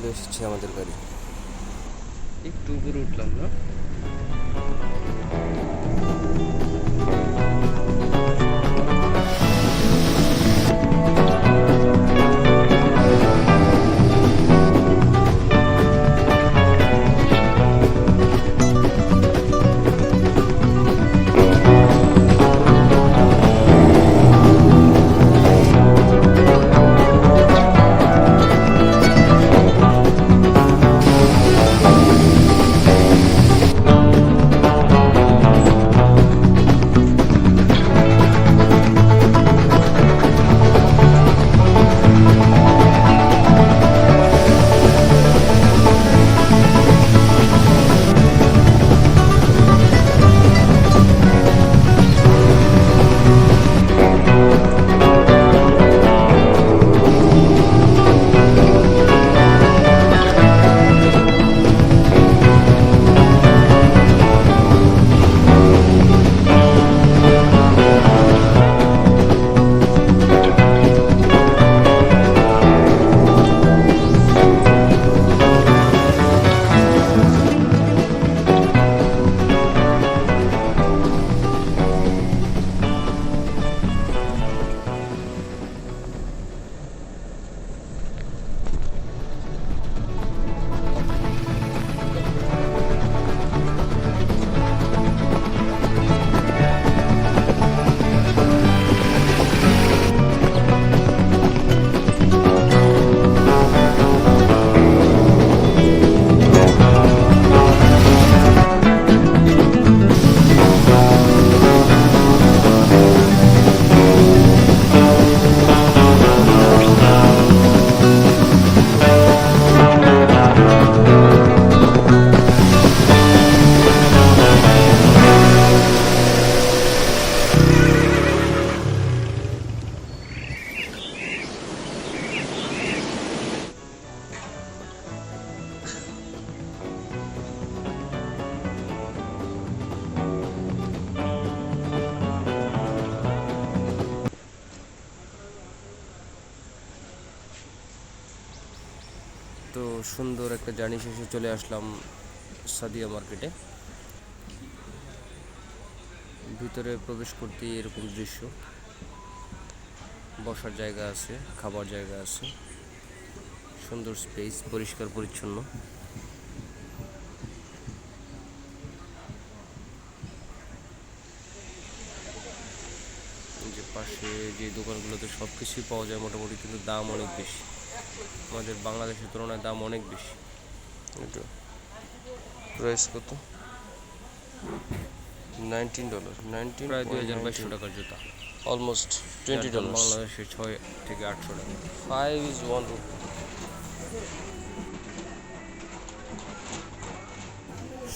চলে এসেছে আমাদের গাড়ি। একটু উপরে উঠলাম না? সুন্দর একটা জার্নি শেষে চলে আসলাম সাদিয়া মার্কেটে ভিতরে প্রবেশ করতে এরকম দৃশ্য। বসার জায়গা আছে, খাবার জায়গা আছে। সুন্দর স্পেস পরিষ্কার, পরিচ্ছন্ন। যে পাশে যে দোকানগুলোতে সব কিছুই পাওয়া যায় মোটামুটি, কিন্তু দাম অনেক বেশি। আমাদের বাংলাদেশের তুলনায় দাম অনেক বেশি। এটা প্রাইস কত? নাইনটিন ডলার নাইনটিন প্রায় দুই হাজার বাইশশো টাকার জুতা। অলমোস্ট টোয়েন্টি ডলার বাংলাদেশে ছয় থেকে আটশো টাকা। ফাইভ ইজ ওয়ান রুপি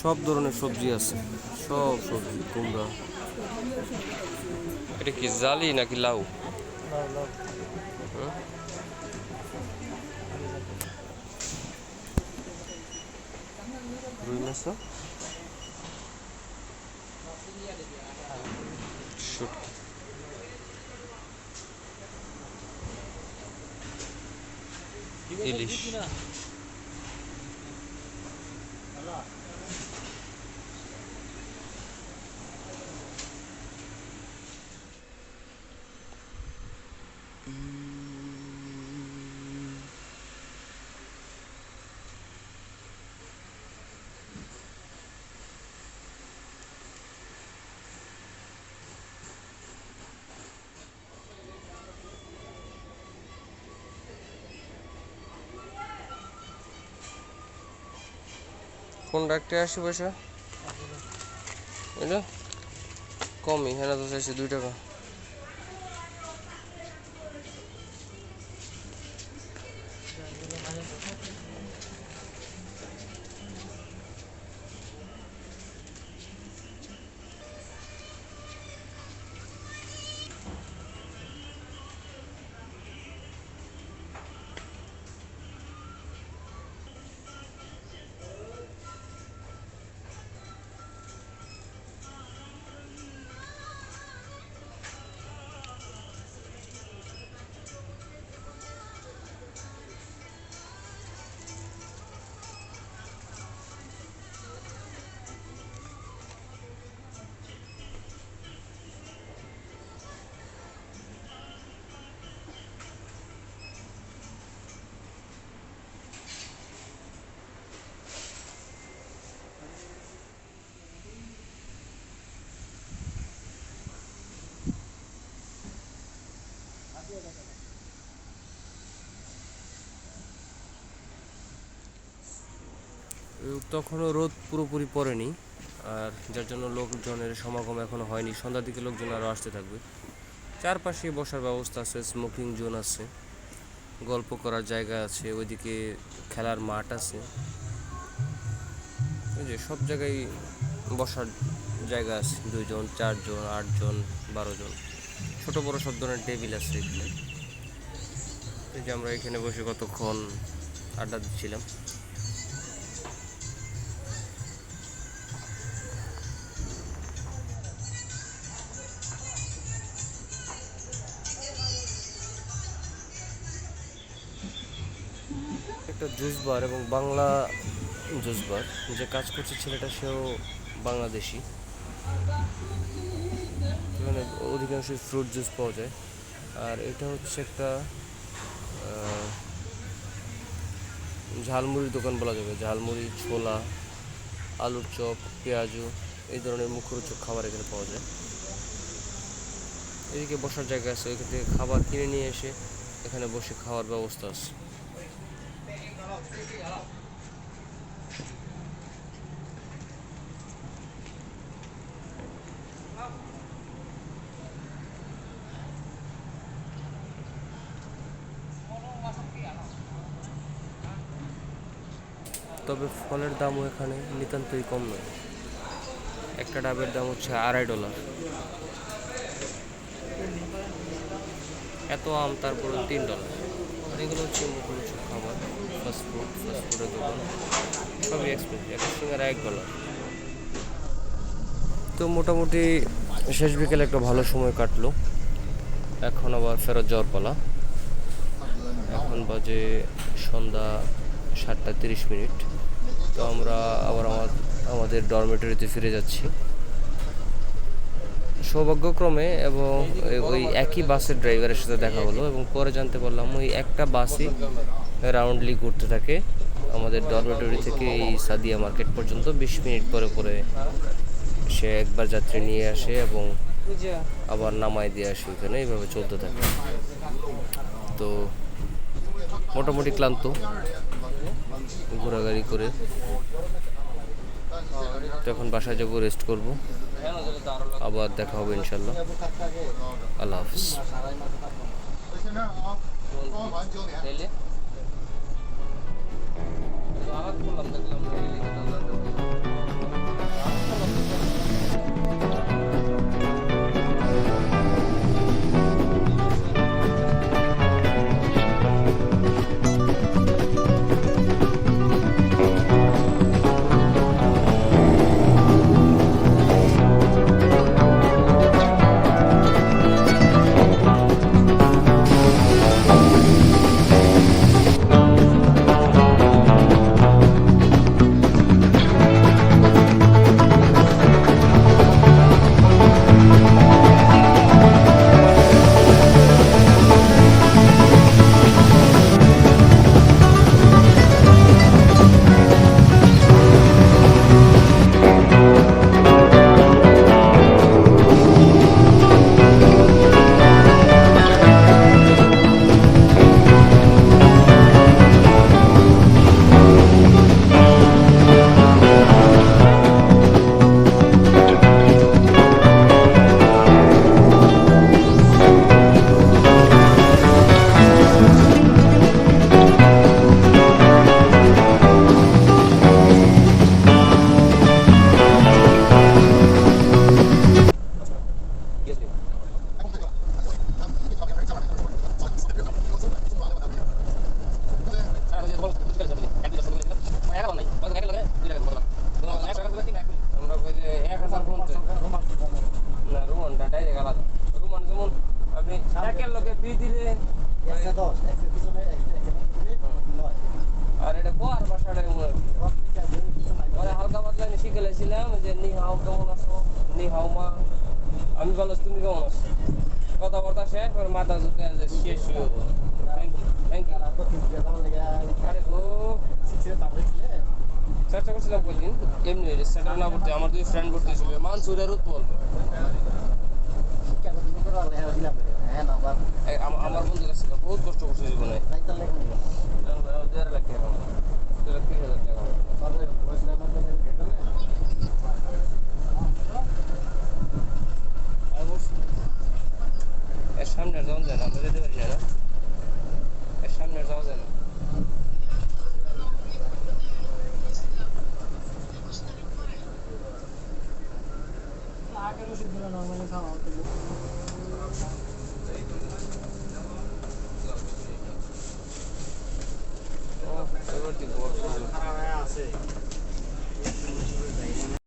সব ধরনের সবজি আছে। সব সবজি কুমড়া। এটা কি জালি নাকি লাউ? Burayı nasıl? Eliş. Allah. কোন ডাক্তারে আসি পয়সা? এটা? কমই হ্যাঁ তো চাইছে দুই টাকা। তখনও রোদ পুরোপুরি পড়েনি, আর যার জন্য লোকজনের সমাগম এখনও হয়নি। সন্ধ্যার দিকে লোকজন আরও আসতে থাকবে। চারপাশে বসার ব্যবস্থা আছে স্মোকিং জোন আছে, গল্প করার জায়গা আছে, ওইদিকে খেলার মাঠ আছে। ওই যে সব জায়গায় বসার জায়গা আছে, দুইজন, চারজন, আটজন বারো জন ছোট বড় সব ধরনের টেবিল আছে। এখানে এই যে আমরা এখানে বসে কতক্ষণ আড্ডা দিচ্ছিলাম। একটা জুস বার এবং বাংলা জুস বার। যে কাজ করছে ছেলেটা, সেও বাংলাদেশি। এখানে অধিকাংশই ফ্রুট জুস পাওয়া যায়। আর এটা হচ্ছে একটা ঝালমুড়ির দোকান বলা যাবে। ঝালমুড়ি, ছোলা, আলুর চপ, পেঁয়াজু, এই ধরনের মুখরোচক খাবার এখানে পাওয়া যায়। এদিকে বসার জায়গা আছে। ওইখান থেকে খাবার কিনে নিয়ে এসে এখানে বসে খাওয়ার ব্যবস্থা আছে। তবে ফলের দামও এখানে নিতান্তই কম নয়। একটা ডাবের দাম হচ্ছে আড়াই ডলার। এত আম, তারপরে তিন ডলার। এগুলো হচ্ছে খাবার দোকান সবই এক ডলার তো মোটামুটি শেষ বিকেলে একটা ভালো সময় কাটলো। এখন আবার ফেরত যাওয়ার পালা। এখন বাজে সন্ধ্যা সাতটা তিরিশ মিনিট। তো আমরা আবার আমার আমাদের ডরমেটরিতে ফিরে যাচ্ছি। সৌভাগ্যক্রমে এবং ওই একই বাসের ড্রাইভারের সাথে দেখা হলো এবং পরে জানতে পারলাম ওই একটা বাসই রাউন্ডলি ঘুরতে থাকে। আমাদের ডরমেটরি থেকে এই সাদিয়া মার্কেট পর্যন্ত বিশ মিনিট পরে পরে সে একবার যাত্রী নিয়ে আসে এবং আবার নামায় দিয়ে আসে ওখানে এইভাবে চলতে থাকে। তো মোটামুটি ক্লান্ত। ঘোরাঘুরি করে। তো এখন বাসায় যাব রেস্ট করব। আবার দেখা হবে ইনশাল্লাহ আল্লাহ হাফিজ। सात को लंबे পাতলা আমি শিখে লেছিলাম যে নি হাও কেমন আছো? নি হাও মা, আমি ভালো তুমি কেমন আছো? কথাবার্তা শেষ করে মাথা ঝুঁকে যে শেষ হয়ে চেষ্টা করছিলাম কদিন এমনি সেটা না করতে, আমার দুই ফ্রেন্ড করতেছিল মানসুরের উৎপল।